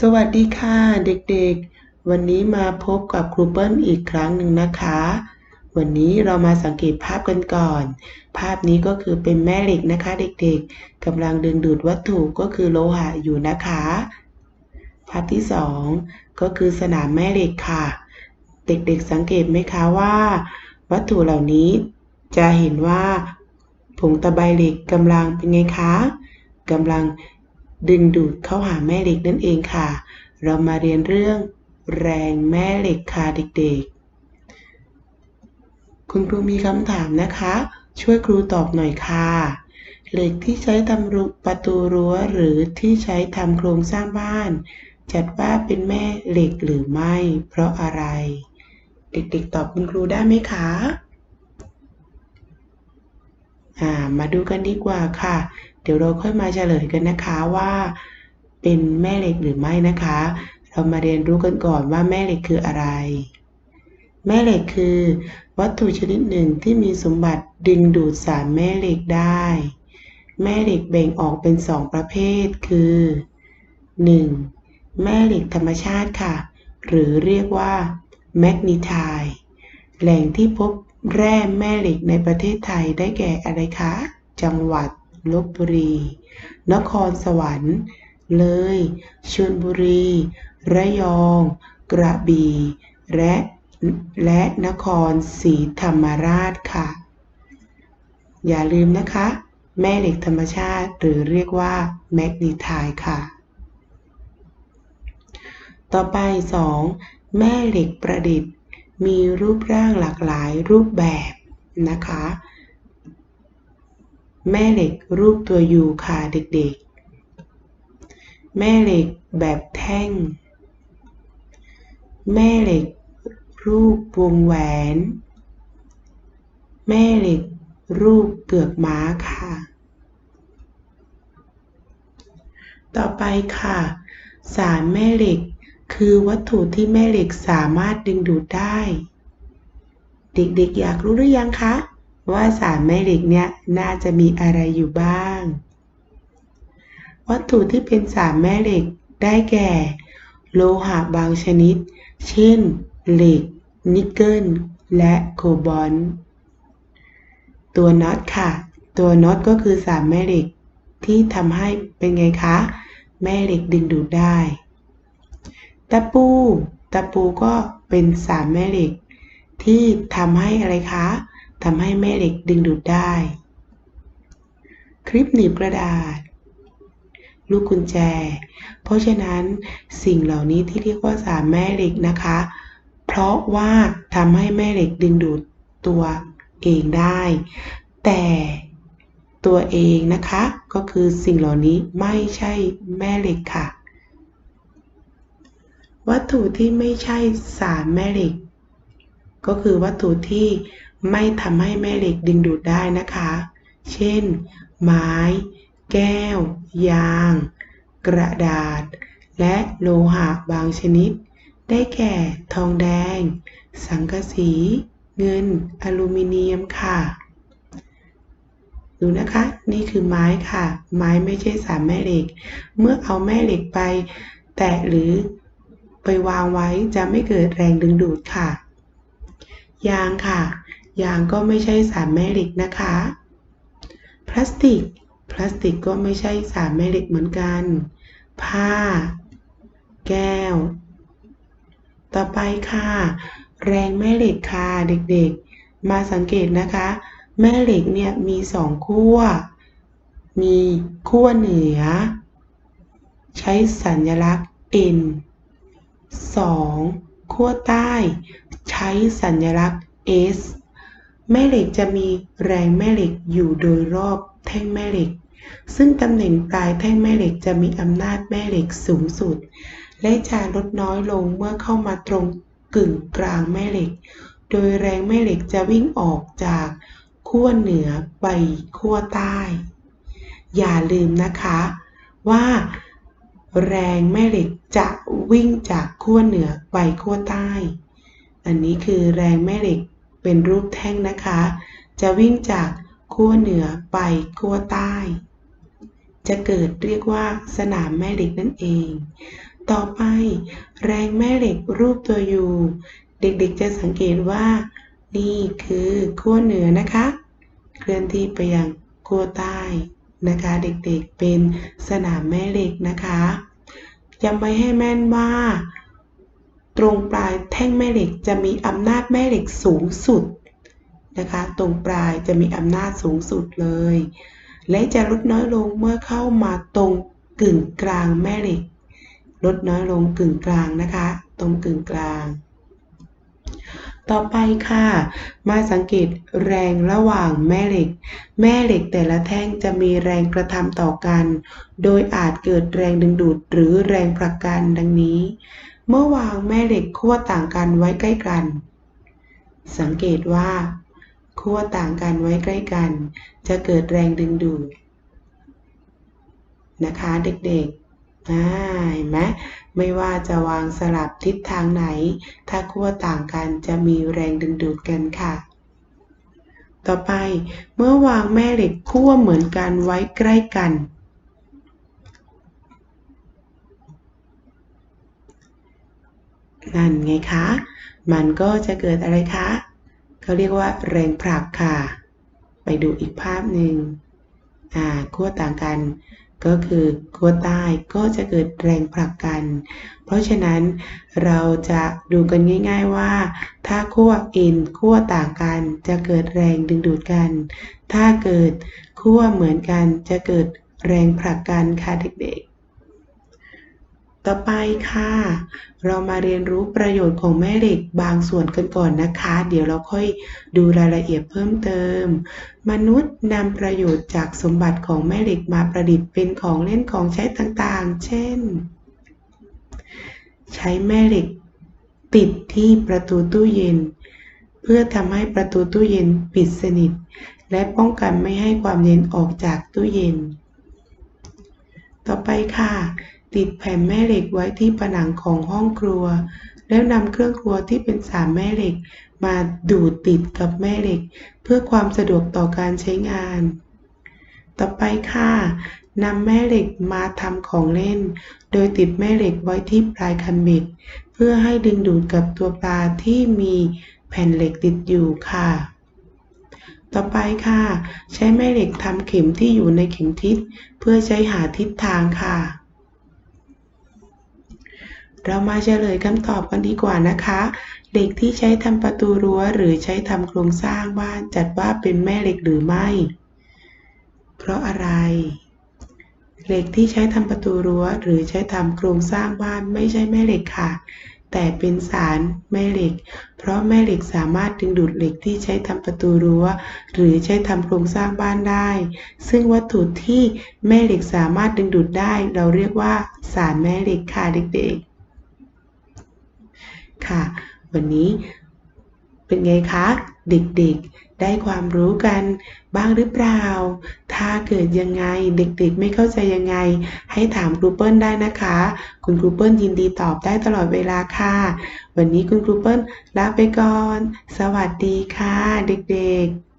สวัสดีค่ะเด็กๆ วันนี้มาพบกับครูเปิ้ลอีกครั้งหนึ่งนะคะ วันนี้เรามาสังเกตภาพกันก่อน ภาพนี้ก็คือเป็นแม่เหล็กนะคะ เด็กๆกำลังดึงดูดวัตถุก็คือโลหะอยู่นะคะ ภาพที่สองก็คือสนามแม่เหล็กค่ะ เด็กๆสังเกตไหมคะว่า วัตถุเหล่านี้จะเห็นว่าผงตะไบเหล็กกำลังเป็นไงคะกำลัง ดึงดูดเข้าหาแม่เหล็กนั่นเองค่ะ เรามาเรียนเรื่องแรงแม่เหล็กค่ะเด็กๆ คุณครูมีคำถามนะคะ ช่วยครูตอบหน่อยค่ะ เหล็กที่ใช้ทำประตูรั้วหรือที่ใช้ทำโครงสร้างบ้าน จัดว่าเป็นแม่เหล็กหรือไม่ เพราะอะไร เด็กๆ ตอบคุณครูได้ไหมคะ อ่ามาดูกันดีกว่าค่ะ เดี๋ยวเราค่อยมาเฉลยกันนะคะว่า เป็นแม่เหล็กหรือไม่นะคะ เรามาเรียนรู้กันก่อนว่าแม่เหล็กคืออะไร แม่เหล็กคือ วัตถุชนิดหนึ่งที่มีสมบัติดึงดูดสารแม่เหล็กได้ แม่เหล็กแบ่งออกเป็นสองประเภทคือ 1. แม่เหล็กธรรมชาติค่ะ หรือเรียกว่าแมกนีไทด์ แหล่งที่พบแร่แม่เหล็กในประเทศไทยได้แก่อะไรคะ จังหวัดลบบุรี นครสวรรค์ เลยชลบุรี ระยอง กระบี่และและนครศรีธรรมราชค่ะ อย่าลืมนะคะ แม่เหล็กธรรมชาติหรือเรียกว่าแมกนีไทค่ะ ต่อไป 2. แม่เหล็กประดิษฐ์ มีรูปร่างหลากหลายรูปแบบนะคะ แม่เหล็กรูปตัวยูค่ะเด็กๆ แม่เหล็กแบบแท่ง แม่เหล็กรูปวงแหวน แม่เหล็กรูปเกือกม้าค่ะ ต่อไปค่ะ สารแม่เหล็ก คือวัตถุที่แม่เหล็กสามารถดึงดูดได้ เด็กๆอยากรู้หรือยังคะ ว่าสารแม่เหล็กเนี่ยน่าจะมีอะไรอยู่บ้าง วัตถุที่เป็นสารแม่เหล็กได้แก่ โลหะบางชนิด เช่น เหล็ก นิกเกิล และโคบอลต์ตัวน็อตค่ะ ตัวน็อตก็คือสารแม่เหล็กที่ทำให้เป็นไงคะ แม่เหล็กดึงดูดได้ ตะปู ตะปูก็เป็นสารแม่เหล็ก ที่ทำให้อะไรคะทำให้แม่เหล็กดึงดูดได้ คลิปหนีบกระดาษ ลูกกุญแจ เพราะฉะนั้นสิ่งเหล่านี้ที่เรียกว่าสารแม่เหล็กนะคะ เพราะว่าทำให้แม่เหล็กดึงดูดตัวเองได้ แต่ตัวเองนะคะ ก็คือสิ่งเหล่านี้ไม่ใช่แม่เหล็กค่ะ วัตถุที่ไม่ใช่สารแม่เหล็ก ก็คือวัตถุที่ไม่ทำให้แม่เหล็กดึงดูดได้นะคะ เช่น ไม้ แก้ว ยาง กระดาษ และโลหะบางชนิด ได้แก่ทองแดง สังกะสี เงิน อลูมิเนียมค่ะ ดูนะคะ นี่คือไม้ค่ะ ไม้ไม่ใช่สารแม่เหล็ก เมื่อเอาแม่เหล็กไป แตะหรือ ไปวางไว้จะไม่เกิดแรงดึงดูดค่ะ ยางค่ะ ยางก็ไม่ใช่สารแม่เหล็กนะคะ พลาสติก พลาสติกก็ไม่ใช่สารแม่เหล็กเหมือนกัน ผ้า แก้ว ต่อไปค่ะ แรงแม่เหล็กค่ะเด็กๆ มาสังเกตนะคะ แม่เหล็กเนี่ยมีสองขั้ว มีขั้วเหนือ ใช้สัญลักษณ์ N 2. ขั้วใต้ ใช้สัญลักษณ์ S แม่เหล็กจะมีแรงแม่เหล็กอยู่โดยรอบแท่งแม่เหล็ก ซึ่งตำแหน่งปลายแท่งแม่เหล็กจะมีอำนาจแม่เหล็กสูงสุด และจะลดน้อยลงเมื่อเข้ามาตรงกึ่งกลางแม่เหล็ก โดยแรงแม่เหล็กจะวิ่งออกจากขั้วเหนือไปขั้วใต้ อย่าลืมนะคะว่า แรงแม่เหล็กจะวิ่งจากขั้วเหนือไปขั้วใต้ อันนี้คือแรงแม่เหล็กเป็นรูปแท่งนะคะ จะวิ่งจากขั้วเหนือไปขั้วใต้ จะเกิดเรียกว่าสนามแม่เหล็กนั่นเอง ต่อไป แรงแม่เหล็กรูปตัวยูเด็กๆจะสังเกตว่า นี่คือขั้วเหนือนะคะ เคลื่อนที่ไปยังขั้วใต้ นะคะ เด็กๆเป็นสนามแม่เหล็กนะคะจำไว้ให้แม่นว่า ตรงปลายแท่งแม่เหล็กจะมีอำนาจแม่เหล็กสูงสุดนะคะ ตรงปลายจะมีอำนาจสูงสุดเลย และจะลดน้อยลงเมื่อเข้ามาตรงกึ่งกลางแม่เหล็ก ลดน้อยลงกึ่งกลางนะคะ ตรงกึ่งกลาง ต่อไปค่ะ มาสังเกตแรงระหว่างแม่เหล็ก แม่เหล็กแต่ละแท่งจะมีแรงกระทำต่อกัน โดยอาจเกิดแรงดึงดูดหรือแรงผลักกันดังนี้ เมื่อวางแม่เหล็กขั้วต่างกันไว้ใกล้กัน สังเกตว่าขั้วต่างกันไว้ใกล้กัน จะเกิดแรงดึงดูดนะคะเด็กๆ อ่าเห็นไหมไม่ว่าจะวางสลับทิศทางไหน ถ้าขั้วต่างกันจะมีแรงดึงดูดกันค่ะ ต่อไปเมื่อวางแม่เหล็กขั้วเหมือนกันไว้ใกล้กัน นั่นไงคะ มันก็จะเกิดอะไรคะเขาเรียกว่าแรงผลักค่ะ ไปดูอีกภาพหนึ่งอ่าขั้วต่างกัน ก็คือขั้วใต้ก็จะเกิดแรงผลักกัน เพราะฉะนั้นเราจะดูกันง่าย ๆว่า ถ้าขั้วอินขั้วต่างกันจะเกิดแรงดึงดูดกัน ถ้าเกิดขั้วเหมือนกันจะเกิดแรงผลักกันค่ะเด็กๆ ต่อไปค่ะ เรามาเรียนรู้ประโยชน์ของแม่เหล็กบางส่วนกันก่อนนะคะ เดี๋ยวเราค่อยดูรายละเอียดเพิ่มเติม มนุษย์นำประโยชน์จากสมบัติของแม่เหล็กมาประดิษฐ์เป็นของเล่นของใช้ต่างๆ เช่น ใช้แม่เหล็กปิดที่ประตูตู้เย็น เพื่อทำให้ประตูตู้เย็นปิดสนิท และป้องกันไม่ให้ความเย็นออกจากตู้เย็น ต่อไปค่ะ ติดแผ่นแม่เหล็กไว้ที่ผนังของห้องครัว แล้วนำเครื่องครัวที่เป็นสามแม่เหล็ก มาดูดติดกับแม่เหล็ก เพื่อความสะดวกต่อการใช้งาน ต่อไปค่ะนำแม่เหล็กมาทำของเล่น โดยติดแม่เหล็กไว้ที่ปลายคันเบ็ด เพื่อให้ดึงดูดกับตัวปลาที่มีแผ่นเหล็กติดอยู่ค่ะ ต่อไปค่ะ ใช้แม่เหล็กทำเข็มที่อยู่ในเข็มทิศ เพื่อใช้หาทิศทางค่ะ เรามาเฉลยคำตอบกันดีกว่านะคะเหล็กที่ใช้ทำประตูรั้วหรือใช้ทำโครงสร้างบ้านจัดว่าเป็นแม่เหล็กหรือไม่ เพราะอะไร เหล็กที่ใช้ทำประตูรั้วหรือใช้ทำโครงสร้างบ้านไม่ใช่แม่เหล็กค่ะ แต่เป็นสารแม่เหล็ก เพราะแม่เหล็กสามารถดึงดูดเหล็กที่ใช้ทำประตูรั้ว หรือใช้ทำโครงสร้างบ้านได้ ซึ่งวัตถุที่แม่เหล็กสามารถดึงดูดได้ เราเรียกว่าสารแม่เหล็กค่ะเด็กๆ ค่ะ วันนี้เป็นไงคะเด็กๆ ได้ความรู้กันบ้างหรือเปล่า ถ้าเกิดยังไงเด็กๆ ไม่เข้าใจยังไง ให้ถามครูเปิ้ลได้นะคะ คุณครูเปิ้ลยินดีตอบได้ตลอดเวลาค่ะ วันนี้คุณครูเปิ้ลลาไปก่อน สวัสดีค่ะ เด็กๆ